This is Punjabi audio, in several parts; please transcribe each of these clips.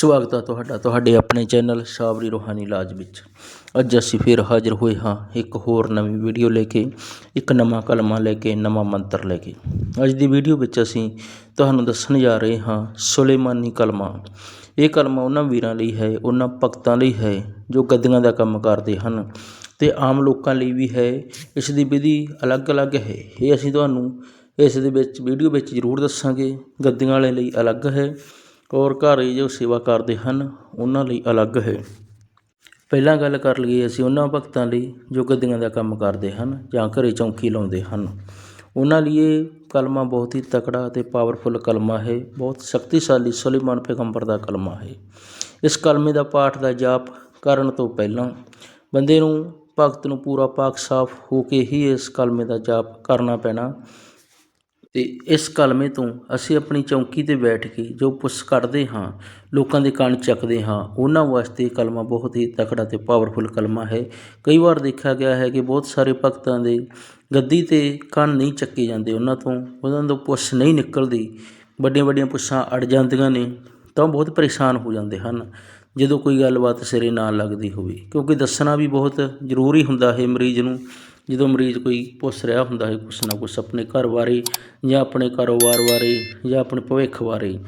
ਸਵਾਗਤ ਹੈ ਤੁਹਾਡਾ, ਤੁਹਾਡੇ ਆਪਣੇ ਚੈਨਲ ਸਾਬਰੀ ਰੂਹਾਨੀ ਲਾਜ ਵਿੱਚ। ਅੱਜ ਅਸੀਂ ਫਿਰ ਹਾਜ਼ਰ ਹੋਏ ਹਾਂ ਇੱਕ ਹੋਰ ਨਵੀਂ ਵੀਡੀਓ ਲੈ ਕੇ, ਇੱਕ ਨਵਾਂ ਕਲਮਾ ਲੈ ਕੇ, ਨਵਾਂ ਮੰਤਰ ਲੈ ਕੇ। ਅੱਜ ਦੀ ਵੀਡੀਓ ਵਿੱਚ ਅਸੀਂ ਤੁਹਾਨੂੰ ਦੱਸਣ ਜਾ ਰਹੇ ਹਾਂ ਸੁਲੇਮਾਨੀ ਕਲਮਾ। ਇਹ ਕਲਮਾ ਉਹਨਾਂ ਵੀਰਾਂ ਲਈ ਹੈ, ਉਹਨਾਂ ਭਗਤਾਂ ਲਈ ਹੈ, ਜੋ ਗੱਦੀਆਂ ਦਾ ਕੰਮ ਕਰਦੇ ਹਨ ਤੇ ਆਮ ਲੋਕਾਂ ਲਈ ਵੀ ਹੈ। ਇਸ ਦੀ ਵਿਧੀ ਅਲੱਗ-ਅਲੱਗ ਹੈ। ਇਹ ਅਸੀਂ ਤੁਹਾਨੂੰ ਇਸ ਦੇ ਵਿੱਚ, ਵੀਡੀਓ ਵਿੱਚ ਜ਼ਰੂਰ ਦੱਸਾਂਗੇ। ਗੱਦੀਆਂ ਵਾਲੇ ਲਈ ਅਲੱਗ ਹੈ। ਔਰ ਘਰ ਜੋ ਸੇਵਾ ਕਰਦੇ ਹਨ, ਉਹਨਾਂ ਲਈ ਅਲੱਗ ਹੈ। ਪਹਿਲਾਂ ਗੱਲ ਕਰ ਲਈਏ ਅਸੀਂ ਉਹਨਾਂ ਭਗਤਾਂ ਲਈ ਜੋ ਗੱਦੀਆਂ ਦਾ ਕੰਮ ਕਰਦੇ ਹਨ ਜਾਂ ਘਰੇ ਚੌਂਕੀ ਲਾਉਂਦੇ ਹਨ। ਉਹਨਾਂ ਲਈ ਇਹ ਕਲਮਾ ਬਹੁਤ ਹੀ ਤਕੜਾ ਅਤੇ ਪਾਵਰਫੁਲ ਕਲਮਾ ਹੈ, ਬਹੁਤ ਸ਼ਕਤੀਸ਼ਾਲੀ ਸੁਲੇਮਾਨ ਪੈਗੰਬਰ ਦਾ ਕਲਮਾ ਹੈ। ਇਸ ਕਲਮੇ ਦਾ ਪਾਠ ਦਾ ਜਾਪ ਕਰਨ ਤੋਂ ਪਹਿਲਾਂ ਬੰਦੇ ਨੂੰ ਭਗਤ ਨੂੰ ਪੂਰਾ ਪਾਕ ਸਾਫ਼ ਹੋ ਕੇ ਹੀ ਇਸ ਕਲਮੇ ਦਾ ਜਾਪ ਕਰਨਾ ਪੈਣਾ ਅਤੇ ਇਸ ਕਲਮੇ ਤੋਂ ਅਸੀਂ ਆਪਣੀ ਚੌਂਕੀ ਤੇ ਬੈਠ ਕੇ ਜੋ ਪੁੱਸ ਕੱਢਦੇ ਹਾਂ, ਲੋਕਾਂ ਦੇ ਕੰਨ ਚੱਕਦੇ ਹਾਂ, ਉਹਨਾਂ ਵਾਸਤੇ ਕਲਮਾ ਬਹੁਤ ਹੀ ਤਕੜਾ ਅਤੇ ਪਾਵਰਫੁਲ ਕਲਮਾ ਹੈ। ਕਈ ਵਾਰ ਦੇਖਿਆ ਗਿਆ ਹੈ ਕਿ ਬਹੁਤ ਸਾਰੇ ਭਗਤਾਂ ਦੇ ਗੱਦੀ ਤੇ ਕੰਨ ਨਹੀਂ ਚੱਕੇ ਜਾਂਦੇ ਉਹਨਾਂ ਤੋਂ ਉਹਨਾਂ ਤੋਂ ਪੁੱਛ ਨਹੀਂ ਨਿਕਲਦੀ। ਵੱਡੀਆਂ ਵੱਡੀਆਂ ਪੁੱਛਾਂ ਅੜ ਜਾਂਦੀਆਂ ਨੇ, ਤਾਂ ਉਹ ਬਹੁਤ ਪਰੇਸ਼ਾਨ ਹੋ ਜਾਂਦੇ ਹਨ, ਜਦੋਂ ਕੋਈ ਗੱਲਬਾਤ ਸਿਰੇ ਨਾ ਲੱਗਦੀ ਹੋਵੇ। ਕਿਉਂਕਿ ਦੱਸਣਾ ਵੀ ਬਹੁਤ ਜ਼ਰੂਰੀ ਹੁੰਦਾ ਹੈ ਮਰੀਜ਼ ਨੂੰ ਜਦੋਂ ਮਰੀਜ਼ ਕੋਈ ਪੁੱਛ ਰਿਹਾ ਹੁੰਦਾ ਹੈ ਕੁਛ ਨਾ ਕੁਛ ਆਪਣੇ ਘਰ ਬਾਰੇ ਜਾਂ ਆਪਣੇ ਕਾਰੋਬਾਰ ਬਾਰੇ ਜਾਂ ਆਪਣੇ ਭਵਿੱਖ ਬਾਰੇ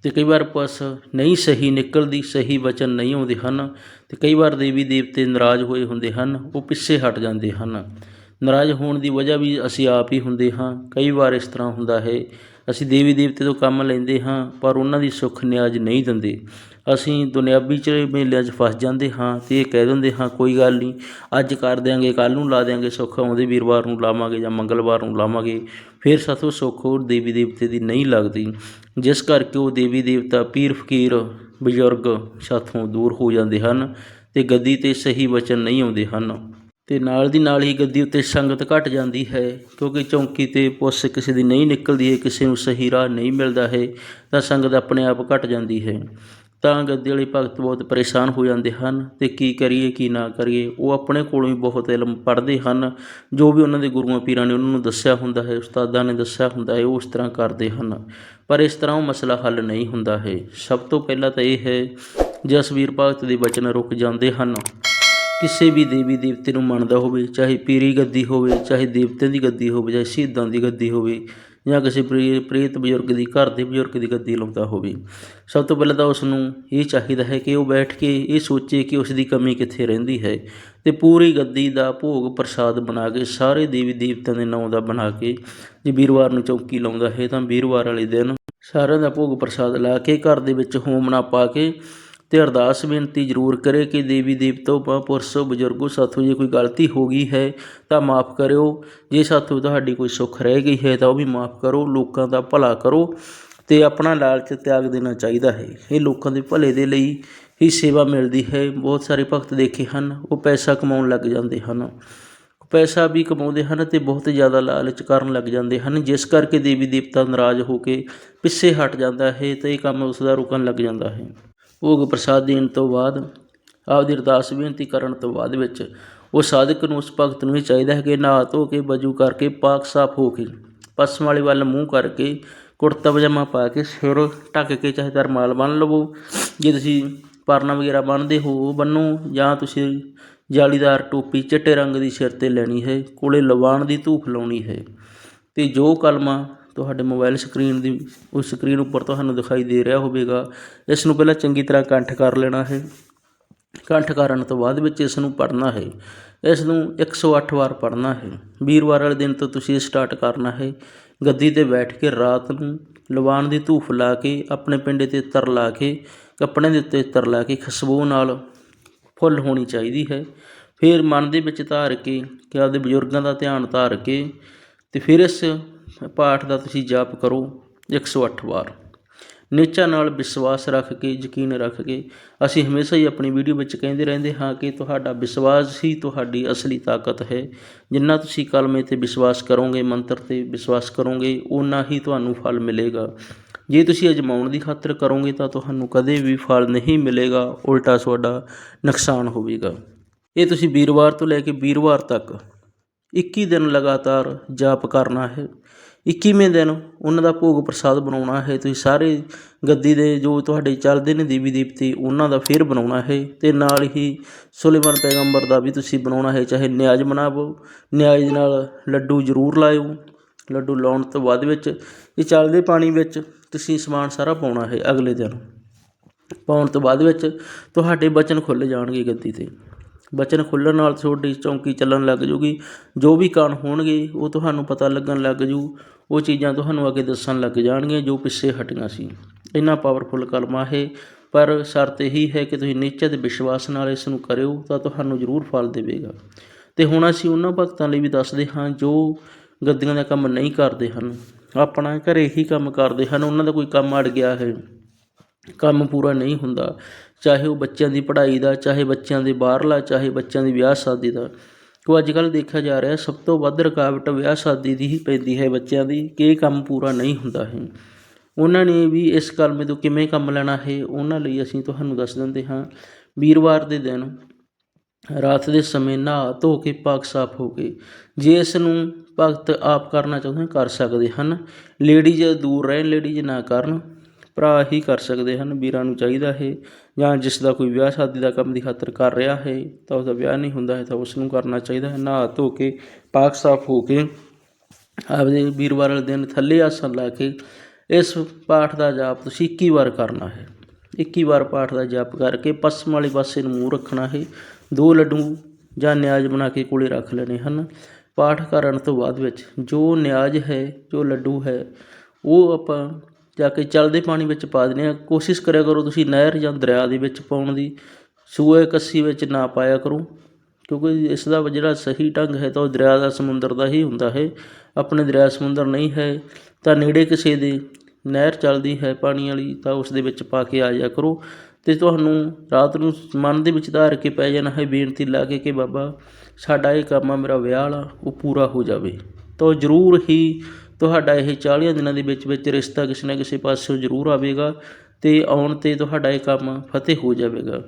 ਅਤੇ ਕਈ ਵਾਰ ਪੁੱਛ ਨਹੀਂ ਸਹੀ ਨਿਕਲਦੀ, ਸਹੀ ਵਚਨ ਨਹੀਂ ਆਉਂਦੇ ਹਨ ਅਤੇ ਕਈ ਵਾਰ ਦੇਵੀ ਦੇਵਤੇ ਨਾਰਾਜ਼ ਹੋਏ ਹੁੰਦੇ ਹਨ, ਉਹ ਪਿੱਛੇ ਹਟ ਜਾਂਦੇ ਹਨ। ਨਾਰਾਜ਼ ਹੋਣ ਦੀ ਵਜ੍ਹਾ ਵੀ ਅਸੀਂ ਆਪ ਹੀ ਹੁੰਦੇ ਹਾਂ। ਕਈ ਵਾਰ ਇਸ ਤਰ੍ਹਾਂ ਹੁੰਦਾ ਹੈ ਅਸੀਂ ਦੇਵੀ ਦੇਵਤੇ ਤੋਂ ਕੰਮ ਲੈਂਦੇ ਹਾਂ, ਪਰ ਉਹਨਾਂ ਦੀ ਸੁੱਖ ਨਿਆਜ ਨਹੀਂ ਦਿੰਦੇ। ਅਸੀਂ ਦੁਨਿਆਵੀ ਚ ਮੇਲਿਆਂ 'ਚ ਫਸ ਜਾਂਦੇ ਹਾਂ ਤੇ ਇਹ ਕਹਿ ਦਿੰਦੇ ਹਾਂ, ਕੋਈ ਗੱਲ ਨਹੀਂ, ਅੱਜ ਕਰ ਦਿਆਂਗੇ ਕੱਲ ਨੂੰ ਲਾ ਦਿਆਂਗੇ ਸੁੱਖ, ਆਉਂਦੇ ਵੀਰਵਾਰ ਨੂੰ ਲਾਵਾਂਗੇ ਜਾਂ ਮੰਗਲਵਾਰ ਨੂੰ ਲਾਵਾਂਗੇ, ਫਿਰ ਸਾਥੋਂ ਸੁੱਖ ਉਹ ਦੇਵੀ ਦੇਵਤੇ ਦੀ ਨਹੀਂ ਲੱਗਦੀ। ਜਿਸ ਕਰਕੇ ਉਹ ਦੇਵੀ ਦੇਵਤਾ ਪੀਰ ਫਕੀਰ, ਬਜ਼ੁਰਗ ਸਾਥੋਂ ਦੂਰ ਹੋ ਜਾਂਦੇ ਹਨ ਤੇ ਗੱਦੀ ਤੇ ਸਹੀ ਵਚਨ ਨਹੀਂ ਆਉਂਦੇ ਹਨ। ਤੇ ਨਾਲ ਦੀ ਨਾਲ ਹੀ ਗੱਦੀ ਉੱਤੇ ਸੰਗਤ ਘਟ ਜਾਂਦੀ ਹੈ, ਕਿਉਂਕਿ ਚੌਂਕੀ ਤੇ ਪੁੱਛ ਕਿਸੇ ਦੀ ਨਹੀਂ ਨਿਕਲਦੀ ਹੈ, ਕਿਸੇ ਨੂੰ ਸਹੀ ਰਾਹ ਨਹੀਂ ਮਿਲਦਾ ਹੈ, ਤਾਂ ਸੰਗਤ ਆਪਣੇ ਆਪ ਘਟ ਜਾਂਦੀ ਹੈ। ਤਾਂ ਗੱਦੀ ਵਾਲੇ ਭਗਤ ਬਹੁਤ ਪਰੇਸ਼ਾਨ ਹੋ ਜਾਂਦੇ ਹਨ ਤੇ ਕੀ ਕਰੀਏ, ਕੀ ਨਾ ਕਰੀਏ, ਉਹ ਆਪਣੇ ਕੋਲੋਂ ਵੀ ਬਹੁਤ ਇਲਮ ਪੜ੍ਹਦੇ ਹਨ। ਜੋ ਵੀ ਉਹਨਾਂ ਦੇ ਗੁਰੂਆਂ ਪੀਰਾਂ ਨੇ ਉਹਨਾਂ ਨੂੰ ਦੱਸਿਆ ਹੁੰਦਾ ਹੈ, ਉਸਤਾਦਾਂ ਨੇ ਦੱਸਿਆ ਹੁੰਦਾ ਹੈ, ਉਹ ਉਸ ਤਰ੍ਹਾਂ ਕਰਦੇ ਹਨ। ਪਰ ਇਸ ਤਰ੍ਹਾਂ ਉਹ ਮਸਲਾ ਹੱਲ ਨਹੀਂ ਹੁੰਦਾ ਹੈ। ਸਭ ਤੋਂ ਪਹਿਲਾਂ ਤਾਂ ਇਹ ਹੈ, ਜਸਵੀਰ ਭਗਤ ਦੇ ਬਚਨ ਰੁਕ ਜਾਂਦੇ ਹਨ। ਕਿਸੇ ਵੀ ਦੇਵੀ ਦੇਵਤੇ ਨੂੰ ਮੰਨਦਾ ਹੋਵੇ, ਚਾਹੇ ਪੀਰੀ ਗੱਦੀ ਹੋਵੇ, ਚਾਹੇ ਦੇਵਤਿਆਂ ਦੀ ਗੱਦੀ ਹੋਵੇ, ਚਾਹੇ ਸ਼ਹੀਦਾਂ ਦੀ ਗੱਦੀ ਹੋਵੇ, ਜਾਂ ਕਿਸੇ ਪ੍ਰੀ- ਪ੍ਰੀਤ ਬਜ਼ੁਰਗ ਦੀ, ਘਰ ਦੇ ਬਜ਼ੁਰਗ ਦੀ ਗੱਦੀ ਲਾਉਂਦਾ ਹੋਵੇ। ਸਭ ਤੋਂ ਪਹਿਲਾਂ ਤਾਂ ਉਸ ਨੂੰ ਇਹ ਚਾਹੀਦਾ ਹੈ ਕਿ ਉਹ ਬੈਠ ਕੇ ਇਹ ਸੋਚੇ ਕਿ ਉਸ ਦੀ ਕਮੀ ਕਿੱਥੇ ਰਹਿੰਦੀ ਹੈ ਤੇ ਪੂਰੀ ਗੱਦੀ ਦਾ ਭੋਗ ਪ੍ਰਸਾਦ ਬਣਾ ਕੇ, ਸਾਰੇ ਦੇਵੀ ਦੇਵਤਿਆਂ ਦੇ ਨਾਂ ਦਾ ਬਣਾ ਕੇ, ਜੇ ਵੀਰਵਾਰ ਨੂੰ ਚੌਕੀ ਲਾਉਂਦਾ ਹੈ ਤਾਂ ਵੀਰਵਾਰ ਵਾਲੇ ਦਿਨ ਸਾਰਿਆਂ ਦਾ ਭੋਗ ਪ੍ਰਸਾਦ ਲਾ ਕੇ, ਘਰ ਦੇ ਵਿੱਚ ਹੋਮਣਾ ਪਾ ਕੇ ਤੇ ਅਰਦਾਸ ਬੇਨਤੀ ਜ਼ਰੂਰ ਕਰੇ ਕਿ ਦੇਵੀ ਦੇਵਤੋ ਮਹਾਂਪੁਰਸ਼ੋ ਬਜ਼ੁਰਗੋ, ਸਾਥੋਂ ਜੇ ਕੋਈ ਗਲਤੀ ਹੋ ਗਈ ਹੈ ਤਾਂ ਮਾਫ ਕਰਿਓ। ਜੇ ਸਾਥੋਂ ਤੁਹਾਡੀ ਕੋਈ ਸੁੱਖ ਰਹਿ ਗਈ ਹੈ ਤਾਂ ਉਹ ਵੀ ਮਾਫ ਕਰੋ। ਲੋਕਾਂ ਦਾ ਭਲਾ ਕਰੋ ਤੇ ਆਪਣਾ ਲਾਲਚ ਤਿਆਗ ਦੇਣਾ ਚਾਹੀਦਾ ਹੈ। ਇਹ ਲੋਕਾਂ ਦੇ ਭਲੇ ਦੇ ਲਈ ਹੀ ਸੇਵਾ ਮਿਲਦੀ ਹੈ। ਬਹੁਤ ਸਾਰੇ ਭਗਤ ਦੇਖੇ ਹਨ, ਉਹ ਪੈਸਾ ਕਮਾਉਣ ਲੱਗ ਜਾਂਦੇ ਹਨ। ਪੈਸਾ ਵੀ ਕਮਾਉਂਦੇ ਹਨ ਤੇ ਬਹੁਤ ਜ਼ਿਆਦਾ ਲਾਲਚ ਕਰਨ ਲੱਗ ਜਾਂਦੇ ਹਨ। ਜਿਸ ਕਰਕੇ ਦੇਵੀ ਦੇਵਤਾ ਨਾਰਾਜ਼ ਹੋ ਕੇ ਪਿੱਛੇ ਹਟ ਜਾਂਦਾ ਹੈ ਤੇ ਇਹ ਕੰਮ ਉਸ ਦਾ ਰੁਕਣ ਲੱਗ ਜਾਂਦਾ ਹੈ। ਭੋਗ ਪ੍ਰਸਾਦ ਦੇਣ ਤੋਂ ਬਾਅਦ, ਆਪਦੀ ਅਰਦਾਸ ਬੇਨਤੀ ਕਰਨ ਤੋਂ ਬਾਅਦ ਵਿੱਚ ਉਹ ਸਾਧਕ ਨੂੰ ਉਸ ਭਗਤ ਨੂੰ ਇਹ ਚਾਹੀਦਾ ਹੈ ਕਿ ਨਹਾ ਧੋ ਕੇ ਵਜੂ ਕਰਕੇ ਪਾਕ ਸਾਫ਼ ਹੋ ਕੇ ਪਸਮ ਵਾਲੇ ਵੱਲ ਮੂੰਹ ਕਰਕੇ ਕੁੜਤਾ ਪਜਾਮਾ ਪਾ ਕੇ ਸਿਰ ਢੱਕ ਕੇ ਚਾਹੇ ਤਾਂ ਰੁਮਾਲ ਬੰਨ੍ਹ ਲਵੋ। ਜੇ ਤੁਸੀਂ ਪਰਨਾ ਵਗੈਰਾ ਬੰਨ੍ਹਦੇ ਹੋ, ਉਹ ਬੰਨੋ ਜਾਂ ਤੁਸੀਂ ਜਾਲੀਦਾਰ ਟੋਪੀ ਚਿੱਟੇ ਰੰਗ ਦੀ ਸਿਰ ਤੇ ਲੈਣੀ ਹੈ, ਕੋਲੇ ਲਵਾਣ ਦੀ ਧੂਫ ਲਾਉਣੀ ਹੈ। ਤੇ ਜੋ ਕਲਮਾ ਤੁਹਾਡੇ ਮੋਬਾਈਲ ਸਕਰੀਨ ਦੀ, ਉਸ ਸਕਰੀਨ ਉੱਪਰ ਤੁਹਾਨੂੰ ਦਿਖਾਈ ਦੇ ਰਿਹਾ ਹੋਵੇਗਾ। ਇਸ ਨੂੰ ਪਹਿਲਾਂ ਚੰਗੀ ਤਰ੍ਹਾਂ ਕੰਠ ਕਰ ਲੈਣਾ ਹੈ। ਕੰਠ ਕਰਨ ਤੋਂ ਬਾਅਦ ਵਿੱਚ ਇਸ ਨੂੰ ਪੜ੍ਹਨਾ ਹੈ। ਇਸ ਨੂੰ 108 ਵਾਰ ਪੜ੍ਹਨਾ ਹੈ। ਵੀਰਵਾਰ ਵਾਲੇ ਦਿਨ ਤੋਂ ਤੁਸੀਂ ਸਟਾਰਟ ਕਰਨਾ ਹੈ। ਗੱਦੀ ਤੇ ਬੈਠ ਕੇ ਰਾਤ ਨੂੰ ਲਵਾਣ ਦੀ ਧੂਫ ਲਾ ਕੇ, ਆਪਣੇ ਪਿੰਡੇ ਤੇ ਤਰ ਲਾ ਕੇ, ਕੱਪੜੇ ਦੇ ਉੱਤੇ ਤਰ ਲਾ ਕੇ ਖੁਸ਼ਬੂ ਨਾਲ ਫੁੱਲ ਹੋਣੀ ਚਾਹੀਦੀ ਹੈ। ਫਿਰ ਮਨ ਦੇ ਵਿੱਚ ਧਾਰ ਕੇ, ਕਿ ਆਪਦੇ ਬਜ਼ੁਰਗਾਂ ਦਾ ਧਿਆਨ ਧਾਰ ਕੇ, ਤੇ ਫਿਰ ਇਸ ਪਾਠ ਦਾ ਤੁਸੀਂ ਜਾਪ ਕਰੋ 108 ਵਾਰ। ਨਿਚਾ ਨਾਲ ਵਿਸ਼ਵਾਸ ਰੱਖ ਕੇ, ਯਕੀਨ ਰੱਖ ਕੇ ਅਸੀਂ ਹਮੇਸ਼ਾ ਹੀ ਆਪਣੀ ਵੀਡੀਓ ਵਿੱਚ ਕਹਿੰਦੇ ਰਹਿੰਦੇ ਹਾਂ ਕਿ ਤੁਹਾਡਾ ਵਿਸ਼ਵਾਸ ਹੀ ਤੁਹਾਡੀ ਅਸਲੀ ਤਾਕਤ ਹੈ। ਜਿੰਨਾ ਤੁਸੀਂ ਕਲਮੇ ਤੇ ਵਿਸ਼ਵਾਸ ਕਰੋਗੇ, ਮੰਤਰ ਤੇ ਵਿਸ਼ਵਾਸ ਕਰੋਗੇ, ਓਨਾ ਹੀ ਤੁਹਾਨੂੰ ਫਲ ਮਿਲੇਗਾ। ਜੇ ਤੁਸੀਂ ਅਜਮਾਉਣ ਦੀ ਖਾਤਰ ਕਰੋਗੇ ਤਾਂ ਤੁਹਾਨੂੰ ਕਦੇ ਵੀ ਫਲ ਨਹੀਂ ਮਿਲੇਗਾ, ਉਲਟਾ ਤੁਹਾਡਾ ਨੁਕਸਾਨ ਹੋਵੇਗਾ। ਇਹ ਤੁਸੀਂ ਵੀਰਵਾਰ ਤੋਂ ਲੈ ਕੇ ਵੀਰਵਾਰ ਤੱਕ 21 ਦਿਨ ਲਗਾਤਾਰ ਜਾਪ ਕਰਨਾ ਹੈ। 21ਵੇਂ ਦਿਨ ਉਹਨਾਂ ਦਾ ਭੋਗ ਪ੍ਰਸਾਦ ਬਣਾਉਣਾ ਹੈ ਤੁਸੀਂ ਸਾਰੇ ਗੱਦੀ ਦੇ ਜੋ ਤੁਹਾਡੇ ਚੱਲਦੇ ਨੇ ਦੇਵੀ ਦੇਵਤੇ, ਉਹਨਾਂ ਦਾ ਫਿਰ ਬਣਾਉਣਾ ਹੈ ਅਤੇ ਨਾਲ ਹੀ ਸੁਲੇਮਾਨ ਪੈਗੰਬਰ ਦਾ ਵੀ ਤੁਸੀਂ ਬਣਾਉਣਾ ਹੈ, ਚਾਹੇ ਨਿਆਜ਼ ਬਣਾਵੋ ਨਿਆਜ਼ ਨਾਲ ਲੱਡੂ ਜ਼ਰੂਰ ਲਾਇਓ, ਲੱਡੂ ਲਾਉਣ ਤੋਂ ਬਾਅਦ ਵਿੱਚ ਇਹ ਚੱਲਦੇ ਪਾਣੀ ਵਿੱਚ ਤੁਸੀਂ ਸਮਾਨ ਸਾਰਾ ਪਾਉਣਾ ਹੈ ਅਗਲੇ ਦਿਨ। ਪਾਉਣ ਤੋਂ ਬਾਅਦ ਵਿੱਚ ਤੁਹਾਡੇ ਬਚਨ ਖੁੱਲ੍ਹ ਜਾਣਗੇ ਗੱਦੀ ਤੇ। ਬਚਨ ਖੁੱਲ੍ਹਣ ਨਾਲ ਤੁਹਾਡੀ ਚੌਂਕੀ ਚੱਲਣ ਲੱਗ ਜੂਗੀ। ਜੋ ਵੀ ਕਾਰਨ ਹੋਣਗੇ, ਉਹ ਤੁਹਾਨੂੰ ਪਤਾ ਲੱਗਣ ਲੱਗ ਜੂ। ਉਹ ਚੀਜ਼ਾਂ ਤੁਹਾਨੂੰ ਅੱਗੇ ਦੱਸਣ ਲੱਗ ਜਾਣਗੀਆਂ, ਜੋ ਪਿੱਛੇ ਹਟੀਆਂ ਸੀ। ਇੰਨਾ ਪਾਵਰਫੁੱਲ ਕਲਮਾ ਹੈ ਪਰ ਸ਼ਰਤ ਇਹੀ ਹੈ ਕਿ ਤੁਸੀਂ ਨਿਸ਼ਚਿਤ ਵਿਸ਼ਵਾਸ ਨਾਲ ਇਸ ਨੂੰ ਕਰਿਓ, ਤਾਂ ਤੁਹਾਨੂੰ ਜ਼ਰੂਰ ਫਲ ਦੇਵੇਗਾ। ਤੇ ਹੁਣ ਅਸੀਂ ਉਹਨਾਂ ਭਗਤਾਂ ਲਈ ਵੀ ਦੱਸਦੇ ਹਾਂ, ਜੋ ਗੱਦੀਆਂ ਦਾ ਕੰਮ ਨਹੀਂ ਕਰਦੇ ਹਨ। ਆਪਣਾ ਘਰੇ ਹੀ ਕੰਮ ਕਰਦੇ ਹਨ। ਉਹਨਾਂ ਦਾ ਕੋਈ ਕੰਮ ਅੜ ਗਿਆ ਹੈ, ਕੰਮ ਪੂਰਾ ਨਹੀਂ ਹੁੰਦਾ। ਚਾਹੇ ਉਹ ਬੱਚਿਆਂ ਦੀ ਪੜ੍ਹਾਈ ਦਾ, ਚਾਹੇ ਬੱਚਿਆਂ ਦੇ ਬਾਹਰਲਾ, ਚਾਹੇ ਬੱਚਿਆਂ ਦੀ ਵਿਆਹ ਸ਼ਾਦੀ ਦਾ। ਕਿਉਂ ਅੱਜ ਕੱਲ੍ਹ ਦੇਖਿਆ ਜਾ ਰਿਹਾ, ਸਭ ਤੋਂ ਵੱਧ ਰੁਕਾਵਟ ਵਿਆਹ ਸ਼ਾਦੀ ਦੀ ਹੀ ਪੈਂਦੀ ਹੈ ਬੱਚਿਆਂ ਦੀ, ਕਿ ਇਹ ਕੰਮ ਪੂਰਾ ਨਹੀਂ ਹੁੰਦਾ ਹੈ। ਉਹਨਾਂ ਨੇ ਵੀ ਇਸ ਕਲਮੇ ਤੋਂ ਕਿਵੇਂ ਕੰਮ ਲੈਣਾ ਹੈ, ਉਹਨਾਂ ਲਈ ਅਸੀਂ ਤੁਹਾਨੂੰ ਦੱਸ ਦਿੰਦੇ ਹਾਂ। ਵੀਰਵਾਰ ਦੇ ਦਿਨ, ਰਾਤ ਦੇ ਸਮੇਂ ਨਹਾ ਧੋ ਕੇ ਪਾਕ ਸਾਫ਼ ਹੋ ਕੇ, ਜੇ ਇਸ ਨੂੰ ਭਗਤ ਆਪ ਕਰਨਾ ਚਾਹੁੰਦੇ ਕਰ ਸਕਦੇ ਹਨ। ਲੇਡੀਜ਼ ਦੂਰ ਰਹਿਣ, ਲੇਡੀਜ਼ ਨਾ ਕਰਨ। ਭਰਾ ਹੀ ਕਰ ਸਕਦੇ ਹਨ, ਵੀਰਾਂ ਨੂੰ ਚਾਹੀਦਾ ਹੈ। ਜਾਂ ਜਿਸ ਦਾ ਕੋਈ ਵਿਆਹ ਸ਼ਾਦੀ ਦਾ ਕੰਮ ਦੀ ਖਾਤਰ ਕਰ ਰਿਹਾ ਹੈ, ਤਾਂ ਉਹਦਾ ਵਿਆਹ ਨਹੀਂ ਹੁੰਦਾ ਹੈ, ਤਾਂ ਉਸ ਨੂੰ ਕਰਨਾ ਚਾਹੀਦਾ ਹੈ। ਨਹਾ ਧੋ ਕੇ ਪਾਕ ਸਾਫ਼ ਹੋ ਕੇ, ਆਪਦੇ ਵੀਰਵਾਰ ਵਾਲੇ ਦਿਨ ਥੱਲੇ ਆਸਣ ਲਾ ਕੇ, ਇਸ ਪਾਠ ਦਾ ਜਾਪ ਤੁਸੀਂ 21 ਵਾਰ ਕਰਨਾ ਹੈ। 21 ਵਾਰ ਪਾਠ ਦਾ ਜਾਪ ਕਰਕੇ ਪਸਮ ਵਾਲੇ ਪਾਸੇ ਨੂੰ ਮੂੰਹ ਰੱਖਣਾ ਹੈ। ਦੋ ਲੱਡੂ ਜਾਂ ਨਿਆਜ਼ ਬਣਾ ਕੇ ਕੋਲੇ ਰੱਖ ਲੈਣੇ ਹਨ। ਪਾਠ ਕਰਨ ਤੋਂ ਬਾਅਦ ਵਿੱਚ ਜੋ ਨਿਆਜ਼ ਹੈ, ਜੋ ਲੱਡੂ ਹੈ, ਉਹ ਆਪਾਂ ਜਾ ਕੇ ਚੱਲਦੇ ਪਾਣੀ ਵਿੱਚ ਪਾ ਦਿੰਦੇ ਹਾਂ। ਕੋਸ਼ਿਸ਼ ਕਰਿਆ ਕਰੋ ਤੁਸੀਂ ਨਹਿਰ ਜਾਂ ਦਰਿਆ ਦੇ ਵਿੱਚ ਪਾਉਣ ਦੀ। ਸੂਏ ਕੱਸੀ ਵਿੱਚ ਨਾ ਪਾਇਆ ਕਰੋ। ਕਿਉਂਕਿ ਇਸ ਦਾ ਜਿਹੜਾ ਸਹੀ ਢੰਗ ਹੈ ਤਾਂ ਉਹ ਦਰਿਆ ਦਾ ਸਮੁੰਦਰ ਦਾ ਹੀ ਹੁੰਦਾ ਹੈ। ਆਪਣੇ ਦਰਿਆ ਸਮੁੰਦਰ ਨਹੀਂ ਹੈ ਤਾਂ ਨੇੜੇ ਕਿਸੇ ਦੇ ਨਹਿਰ ਚੱਲਦੀ ਹੈ ਪਾਣੀ ਵਾਲੀ ਤਾਂ ਉਸ ਦੇ ਵਿੱਚ ਪਾ ਕੇ ਆ ਜਾ ਕਰੋ। ਤੇ ਤੁਹਾਨੂੰ ਰਾਤ ਨੂੰ ਮਨ ਦੇ ਵਿੱਚ ਧਾਰ ਕੇ ਪੈ ਜਾਣਾ ਹੈ ਬੇਨਤੀ ਲਾ ਕੇ ਕਿ ਬਾਬਾ ਸਾਡਾ ਇਹ ਕੰਮ ਆ, ਮੇਰਾ ਵਿਆਹ ਵਾਲਾ, ਉਹ ਪੂਰਾ ਹੋ ਜਾਵੇ। ਤਾਂ ਜ਼ਰੂਰ ਹੀ ਤੁਹਾਡਾ ਇਹ 40 ਦਿਨਾਂ ਦੇ ਵਿੱਚ ਵਿੱਚ ਰਿਸ਼ਤਾ ਕਿਸੇ ਨਾ ਕਿਸੇ ਪਾਸਿਓਂ ਜ਼ਰੂਰ ਆਵੇਗਾ ਤੇ ਆਉਣ ਤੇ ਤੁਹਾਡਾ ਇਹ ਕੰਮ ਫਤਿਹ ਹੋ ਜਾਵੇਗਾ।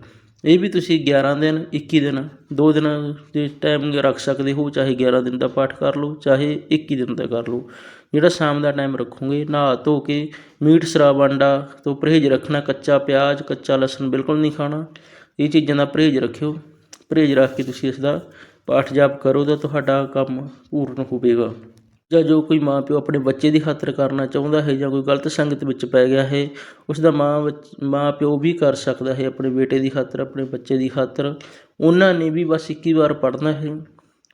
ਇਹ ਵੀ ਤੁਸੀਂ 11 ਦਿਨ 21 ਦਿਨ, ਦੋ ਦਿਨਾਂ ਦੇ ਟਾਈਮ ਰੱਖ ਸਕਦੇ ਹੋ, ਚਾਹੇ 11 ਦਿਨ ਦਾ ਪਾਠ ਕਰ ਲਓ, ਚਾਹੇ 21 ਦਿਨ ਦਾ ਕਰ ਲਓ। ਜਿਹੜਾ ਸ਼ਾਮ ਦਾ ਟਾਈਮ ਰੱਖੋਗੇ, ਨਹਾ ਧੋ ਕੇ, ਮੀਟ, ਸ਼ਰਾਬ ਅੰਡਾ ਤੋਂ ਪਰਹੇਜ਼ ਰੱਖਣਾ, ਕੱਚਾ ਪਿਆਜ਼, ਕੱਚਾ ਲਸਣ ਬਿਲਕੁਲ ਨਹੀਂ ਖਾਣਾ, ਇਹ ਚੀਜ਼ਾਂ ਦਾ ਪਰਹੇਜ਼ ਰੱਖਿਓ। ਪਰਹੇਜ਼ ਰੱਖ ਕੇ ਤੁਸੀਂ ਇਸ ਦਾ ਪਾਠ ਜਾਪ ਕਰੋ ਤਾਂ ਤੁਹਾਡਾ ਕੰਮ ਪੂਰਨ ਹੋਵੇਗਾ। ਜਾਂ ਜੋ ਕੋਈ ਮਾਂ ਪਿਓ ਆਪਣੇ ਬੱਚੇ ਦੀ ਖਾਤਰ ਕਰਨਾ ਚਾਹੁੰਦਾ ਹੈ ਜਾਂ ਕੋਈ ਗਲਤ ਸੰਗਤ ਵਿੱਚ ਪੈ ਗਿਆ ਹੈ ਉਸ ਦਾ ਮਾਂ ਬੱਚ- ਮਾਂ ਪਿਓ ਵੀ ਕਰ ਸਕਦਾ ਹੈ ਆਪਣੇ ਬੇਟੇ ਦੀ ਖਾਤਰ, ਆਪਣੇ ਬੱਚੇ ਦੀ ਖਾਤਰ। ਉਹਨਾਂ ਨੇ ਵੀ ਬਸ 21 ਵਾਰ ਪੜ੍ਹਨਾ ਹੈ।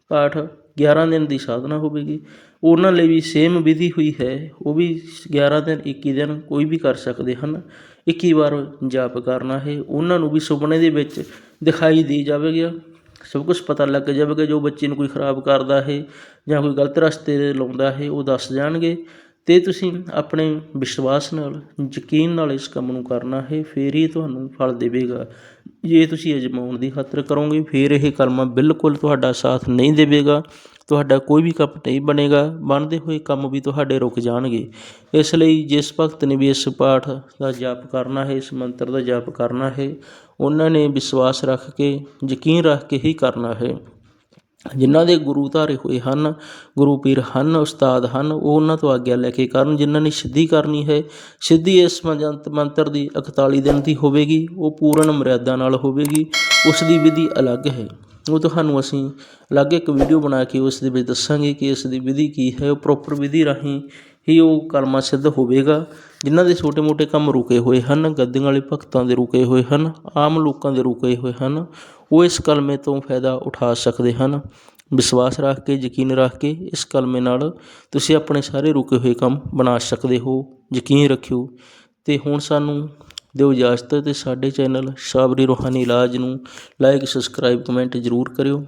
ਪਾਠ 11 ਦਿਨ ਦੀ ਸਾਧਨਾ ਹੋਵੇਗੀ। ਉਹਨਾਂ ਲਈ ਵੀ ਸੇਮ ਵਿਧੀ ਹੋਈ ਹੈ। ਉਹ ਵੀ 11 ਦਿਨ 21 ਦਿਨ ਕੋਈ ਵੀ ਕਰ ਸਕਦੇ ਹਨ। 21 ਵਾਰ ਜਾਪ ਕਰਨਾ ਹੈ। ਉਹਨਾਂ ਨੂੰ ਵੀ ਸੁਪਨੇ ਦੇ ਵਿੱਚ ਦਿਖਾਈ ਦੇ ਜਾਵੇਗਾ। ਸਭ ਕੁਝ ਪਤਾ ਲੱਗ ਜਾਵੇਗਾ ਜੋ ਬੱਚੇ ਨੂੰ ਕੋਈ ਖਰਾਬ ਕਰਦਾ ਹੈ ਜਾਂ ਕੋਈ ਗਲਤ ਰਸਤੇ ਲਾਉਂਦਾ ਹੈ, ਉਹ ਦੱਸ ਜਾਣਗੇ। ਅਤੇ ਤੁਸੀਂ ਆਪਣੇ ਵਿਸ਼ਵਾਸ ਨਾਲ, ਯਕੀਨ ਨਾਲ ਇਸ ਕੰਮ ਨੂੰ ਕਰਨਾ ਹੈ, ਫਿਰ ਹੀ ਤੁਹਾਨੂੰ ਫਲ ਦੇਵੇਗਾ। ਜੇ ਤੁਸੀਂ ਅਜਮਾਉਣ ਦੀ ਖਾਤਰ ਕਰੋਗੇ, ਫਿਰ ਇਹ ਕਰਮਾ ਬਿਲਕੁਲ ਤੁਹਾਡਾ ਸਾਥ ਨਹੀਂ ਦੇਵੇਗਾ, ਤੁਹਾਡਾ ਕੋਈ ਵੀ ਕੰਮ ਨਹੀਂ ਬਣੇਗਾ, ਬਣਦੇ ਹੋਏ ਕੰਮ ਵੀ ਤੁਹਾਡੇ ਰੁਕ ਜਾਣਗੇ। ਇਸ ਲਈ ਜਿਸ ਭਗਤ ਨੇ ਵੀ ਇਸ ਪਾਠ ਦਾ ਜਾਪ ਕਰਨਾ ਹੈ, ਇਸ ਮੰਤਰ ਦਾ ਜਾਪ ਕਰਨਾ ਹੈ, ਉਹਨਾਂ ਨੇ ਵਿਸ਼ਵਾਸ ਰੱਖ ਕੇ, ਯਕੀਨ ਰੱਖ ਕੇ ਹੀ ਕਰਨਾ ਹੈ। ਜਿਨ੍ਹਾਂ ਦੇ ਗੁਰੂ ਧਾਰੇ ਹੋਏ ਹਨ, ਗੁਰੂ ਪੀਰ ਹਨ, ਉਸਤਾਦ ਹਨ, ਉਹ ਉਹਨਾਂ ਤੋਂ ਆਗਿਆ ਲੈ ਕੇ ਕਰਨ, ਜਿਨ੍ਹਾਂ ਨੇ ਸਿੱਧੀ ਕਰਨੀ ਹੈ, ਸਿੱਧੀ ਇਸ ਮੰਜੰਤ ਮੰਤਰ ਦੀ 41 ਦਿਨ ਦੀ ਹੋਵੇਗੀ, ਉਹ ਪੂਰਨ ਮਰਿਆਦਾ ਨਾਲ ਹੋਵੇਗੀ, ਉਸ ਦੀ ਵਿਧੀ ਅਲੱਗ ਹੈ। ਉਹ ਤੁਹਾਨੂੰ ਅਸੀਂ ਅਲੱਗ ਇੱਕ ਵੀਡੀਓ ਬਣਾ ਕੇ ਉਸ ਦੇ ਵਿੱਚ ਦੱਸਾਂਗੇ ਕਿ ਇਸ ਦੀ ਵਿਧੀ ਕੀ ਹੈ, ਉਹ ਪ੍ਰੋਪਰ ਵਿਧੀ ਰਾਹੀਂ ਹੀ ਉਹ ਕਰਮਾ ਸਿੱਧ ਹੋਵੇਗਾ। ਜਿਨ੍ਹਾਂ ਦੇ ਛੋਟੇ-ਮੋਟੇ ਕੰਮ ਰੁਕੇ ਹੋਏ ਹਨ, ਗੱਦੀਆਂ ਵਾਲੇ ਭਗਤਾਂ ਦੇ ਰੁਕੇ ਹੋਏ ਹਨ, ਆਮ ਲੋਕਾਂ ਦੇ ਰੁਕੇ ਹੋਏ ਹਨ, ਉਹ ਇਸ ਕਲਮੇ ਤੋਂ ਫਾਇਦਾ ਉਠਾ ਸਕਦੇ ਹਨ। ਵਿਸ਼ਵਾਸ ਰੱਖ ਕੇ, ਯਕੀਨ ਰੱਖ ਕੇ ਇਸ ਕਲਮੇ ਨਾਲ ਤੁਸੀਂ ਆਪਣੇ ਸਾਰੇ ਰੁਕੇ ਹੋਏ ਕੰਮ ਬਣਾ ਸਕਦੇ ਹੋ। ਯਕੀਨ ਰੱਖਿਓ। ਤੇ ਹੁਣ ਸਾਨੂੰ ਦਿਓ ਇਜਾਜ਼ਤ ਤੇ ਸਾਡੇ ਚੈਨਲ ਸਾਬਰੀ ਰੂਹਾਨੀ ਇਲਾਜ ਨੂੰ ਲਾਈਕ ਸਬਸਕ੍ਰਾਈਬ ਕਮੈਂਟ ਜ਼ਰੂਰ ਕਰਿਓ।